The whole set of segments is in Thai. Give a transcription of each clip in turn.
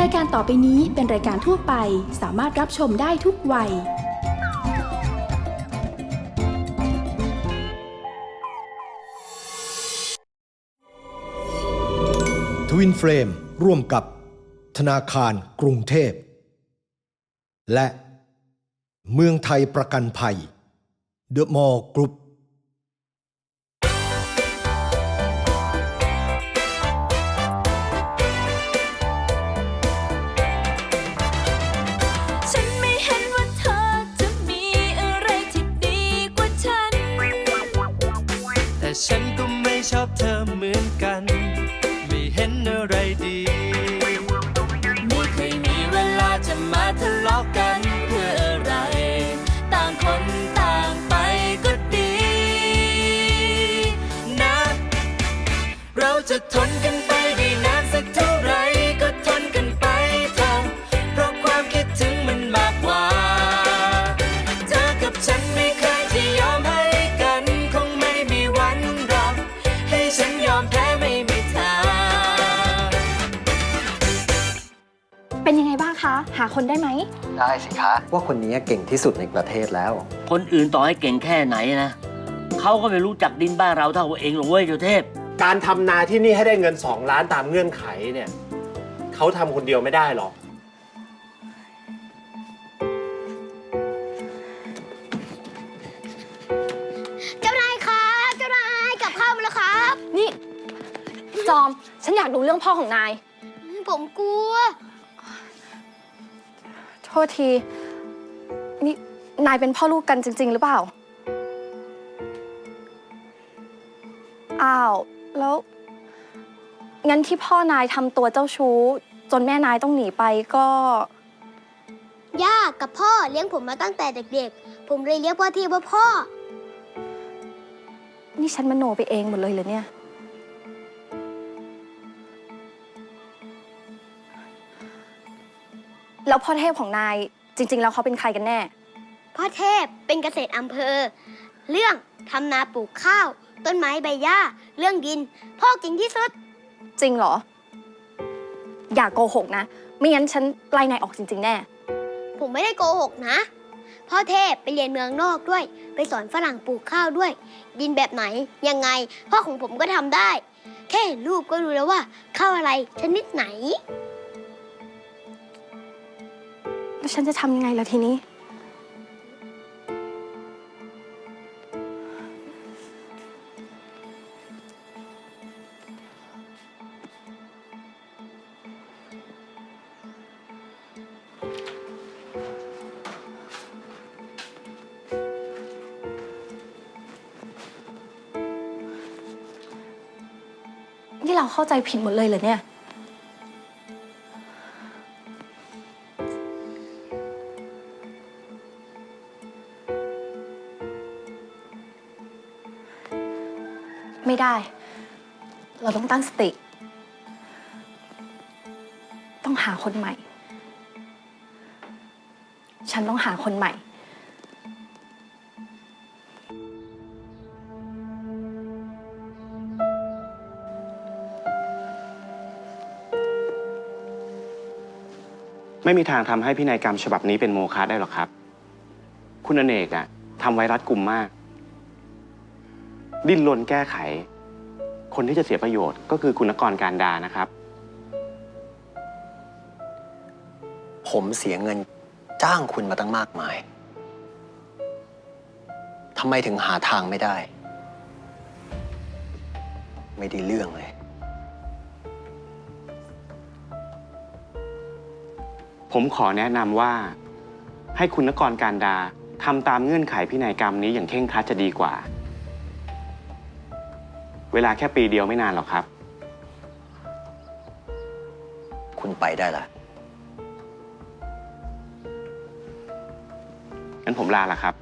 รายการต่อไปนี้เป็นรายการทั่วไป สามารถรับชมได้ทุกวัย ทวินเฟรมร่วมกับธนาคารกรุงเทพ และเมืองไทยประกันภัย เดอะมอลล์กรุ๊ป ธอเหมือนกัน ไม่เห็นอะไรดีางคะหาคนได้ไหม ได้สิคะว่าคนนี้เก่งที่สุดในประเทศแล้ว คนอื่นต่อให้เก่งแค่ไหนนะเขาก็ไม่รู้จักดินบ้านเราเท่าเองหรอกเว้ยเจ้าเทพ การทำนาที่นี่ให้ได้เงิน 2 ล้านตามเงื่อนไขเนี่ยเขาทำคนเดียวไม่ได้หรอก เจ้านายครับเจ้านายกลับข้าวมาแล้วครับ นี่ จอม ฉันอยากดูเรื่องพ่อของนาย ผมกลัว โทษที นี่นายเป็นพ่อลูกกันจริง ๆ หรือเปล่า อ้าว แล้ว งั้นที่พ่อนายทำตัวเจ้าชู้ จนแม่นายต้องหนีไปก็ ย่ากับพ่อเลี้ยงผมมาตั้งแต่เด็กๆ ผมเลยเรียกพ่อที่ว่าพ่อ นี่ฉันมโนไปเองหมดเลยเหรอเนี่ย พ่อเทพของนายจริง ๆ แล้วเขาเป็นใครกันแน่ พ่อเทพเป็นเกษตรอำเภอ เรื่องทำนาปลูกข้าว ต้นไม้ใบหญ้า เรื่องดิน พ่อเก่งที่สุด จริงเหรอ อย่าโกหกนะ ไม่งั้นฉันไล่นายออกจริง ๆ แน่ ผมไม่ได้โกหกนะ พ่อเทพไปเรียนเมืองนอกด้วย ไปสอนฝรั่งปลูกข้าวด้วย ดินแบบไหนยังไง พ่อของผมก็ทำได้ แค่เห็นรูปก็รู้แล้วว่าข้าวอะไรชนิดไหน แล้วฉันจะทำยังไงล่ะทีนี้ นี่เราเข้าใจผิดหมดเลยเหรอเนี่ย ไม่ได้ เราต้องตั้งสติ ต้องหาคนใหม่ ฉันต้องหาคนใหม่ ไม่มีทางทำให้พินัยกรรมฉบับนี้เป็นโมฆะได้หรอกครับ คุณอเนกอะทำไว้รัดกุมมาก ดิ้นรนแก้ไข คนที่จะเสียประโยชน์ก็คือคุณนกรการดานะครับ ผมเสียเงินจ้างคุณมาตั้งมากมาย ทำไมถึงหาทางไม่ได้ ไม่ได้เรื่องเลย ผมขอแนะนำว่า ให้คุณนกรการดาทำตามเงื่อนไขพินัยกรรมนี้อย่างเคร่งครัดจะดีกว่า เวลาแค่ปีเดียวไม่นานหรอกครับ คุณไปได้ละงั้นผมลาละครับ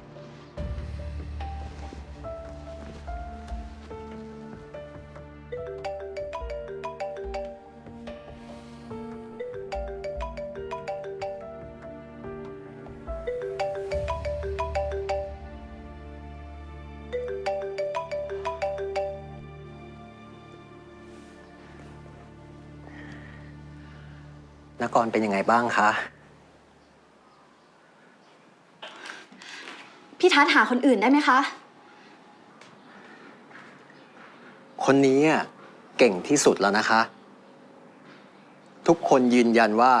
นกรเป็นยังไงบ้างคะ พี่ทัศน์หาคนอื่นได้ไหมคะ คนนี้อะเก่งที่สุดแล้วนะคะ ทุกคนยืนยันว่า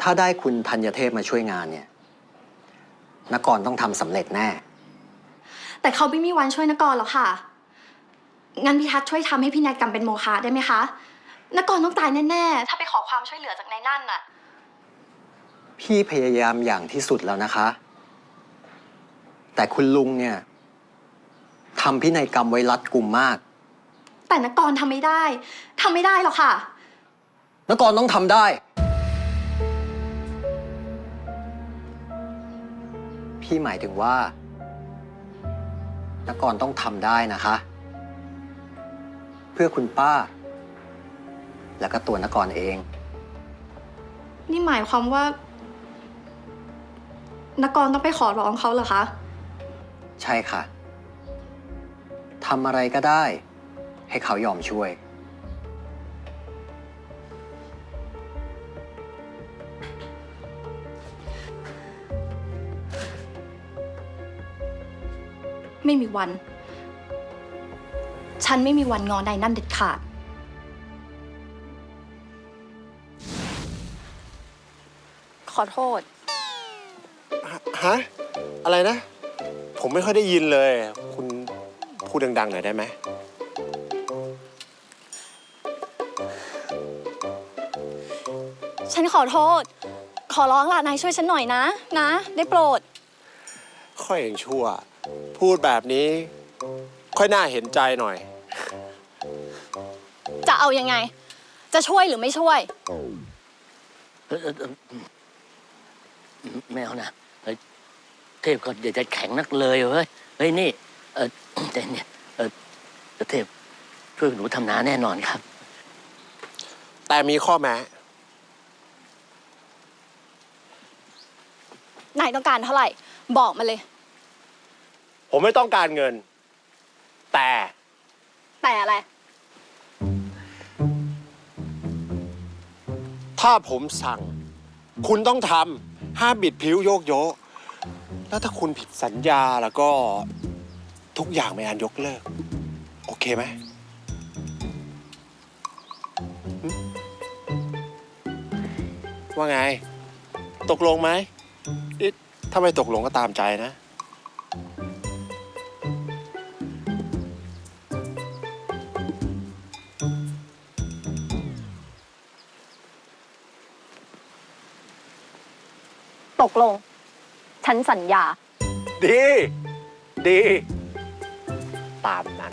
ถ้าได้คุณธัญเทพมาช่วยงานเนี่ยนกรต้องทำสำเร็จแน่ แต่เขาไม่มีวันช่วยนกรหรอกค่ะ งั้นพี่ทัศน์ช่วยทำให้พี่นายกรรมเป็นโมฆะได้ไหมคะ นกรต้องตายแน่ๆ ถ้าไปขอความช่วยเหลือจากนายนั่นน่ะ พี่พยายามอย่างที่สุดแล้วนะคะ แต่คุณลุงเนี่ยทำพินัยกรรมไว้รัดกุมมากแต่นกรทำไม่ได้ทำไม่ได้หรอกค่ะ นกรต้องทำได้ พี่หมายถึงว่า นกรต้องทำได้นะคะ เพื่อคุณป้า แล้วก็ตัวนกรเอง นี่หมายความว่า นกรต้องไปขอร้องเขาเหรอคะ ใช่ค่ะทำอะไรก็ได้ ให้เขายอมช่วย ไม่มีวัน ฉันไม่มีวันงอนายนั่นเด็ดขาด ขอโทษ ฮะ อะไรนะ ผมไม่ค่อยได้ยินเลย คุณพูดดังๆหน่อยได้ไหม ฉันขอโทษ ขอร้องล่ะนายช่วยฉันหน่อยนะ นะ ได้โปรด ค่อยยังชั่ว พูดแบบนี้ ค่อยน่าเห็นใจหน่อย จะเอายังไง จะช่วยหรือไม่ช่วย เออเออเออ ไม่เอานะเฮ้ยเทพก็อย่าใจแข็งนักเลยเว้ยเฮ้ยนี่ เออใจเนี่ยเออเทพช่วยหนูทำนาแน่นอนครับ แต่มีข้อแม้ นายต้องการเท่าไหร่ บอกมาเลย ผมไม่ต้องการเงิน แต่ แต่อะไร ถ้าผมสั่ง คุณต้องทำ ห้ามบิดผิวโยกโยกแล้วถ้าคุณผิดสัญญาแล้วก็ทุกอย่างไม่อันยกเลิก โอเคไหมหึว่าไง ตกลงไหมอิ๊ะถ้าไม่ตกลงก็ตามใจนะ ตกลง ฉันสัญญา ดี ดี ตามนั้น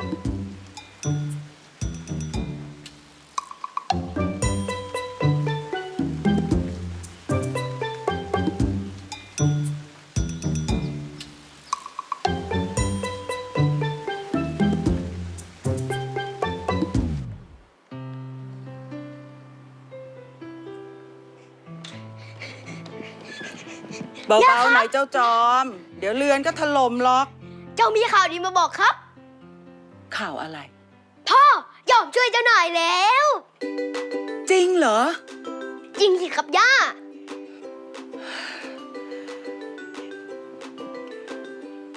เบาๆหน่อยเจ้าจอม เดี๋ยวเรือนก็ถล่มล็อก เจ้ามีข่าวดีมาบอกครับ ข่าวอะไร พ่อยอมช่วยเจ้าหน่อยแล้ว จริงเหรอ จริงสิครับย่า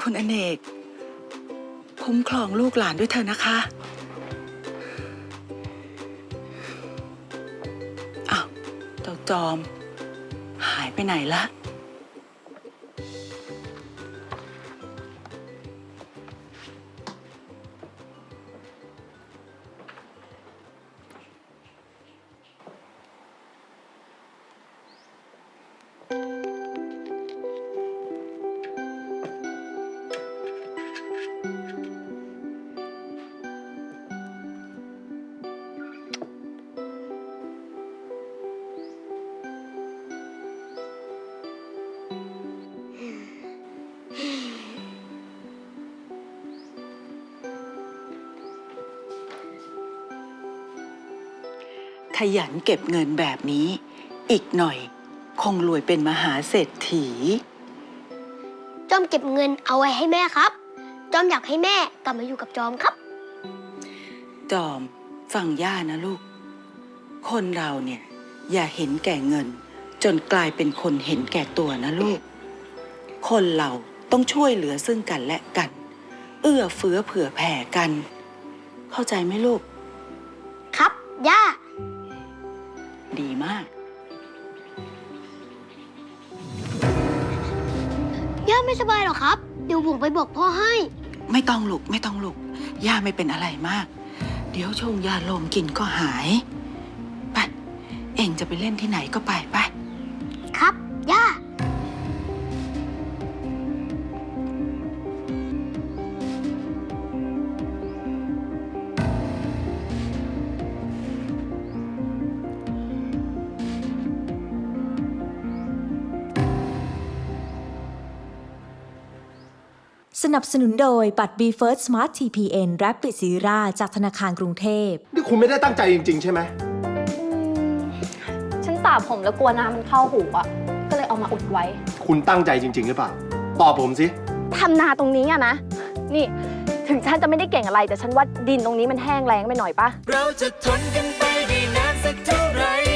คุณอเนกคุ้มครองลูกหลานด้วยเถอะนะคะอ้าวเจ้าจอม หายไปไหนละ ขยันเก็บเงินแบบนี้ อีกหน่อย คงรวยเป็นมหาเศรษฐี จอมเก็บเงินเอาไว้ให้แม่ครับ จอมอยากให้แม่กลับมาอยู่กับจอมครับ จอม ฟังย่านะลูก คนเราเนี่ย อย่าเห็นแก่เงิน จนกลายเป็นคนเห็นแก่ตัวนะลูก คนเราต้องช่วยเหลือซึ่งกันและกัน เอื้อเฟื้อเผื่อแผ่กัน เข้าใจไหมลูก ครับ ย่า ดีมาก ย่าไม่สบายหรอครับ เดี๋ยวผมไปบอกพ่อให้ ไม่ต้องลูกไม่ต้องลูกย่าไม่เป็นอะไรมาก เดี๋ยวชงยาลมกินก็หาย ไป เองจะไปเล่นที่ไหนก็ไปไป สนับสนุนโดยบัตร b f i r s t Smart TPN Rapid s e r a จากธนาคารกรุงเทพ นี่คุณไม่ได้ตั้งใจจริง ๆ ใช่ไหม ฉันสระผมแล้วกลัวน้ำมันเข้าหูอะ ก็เลยเอามาอุดไว้ คุณตั้งใจจริง ๆ หรือเปล่า ตอบผมสิ ทำนาตรงนี้อะนะ นี่ ถึงฉันจะไม่ได้เก่งอะไร แต่ฉันว่าดินตรงนี้มันแห้งแล้งไปหน่อยปะ เราจะทนกันไปได้นาน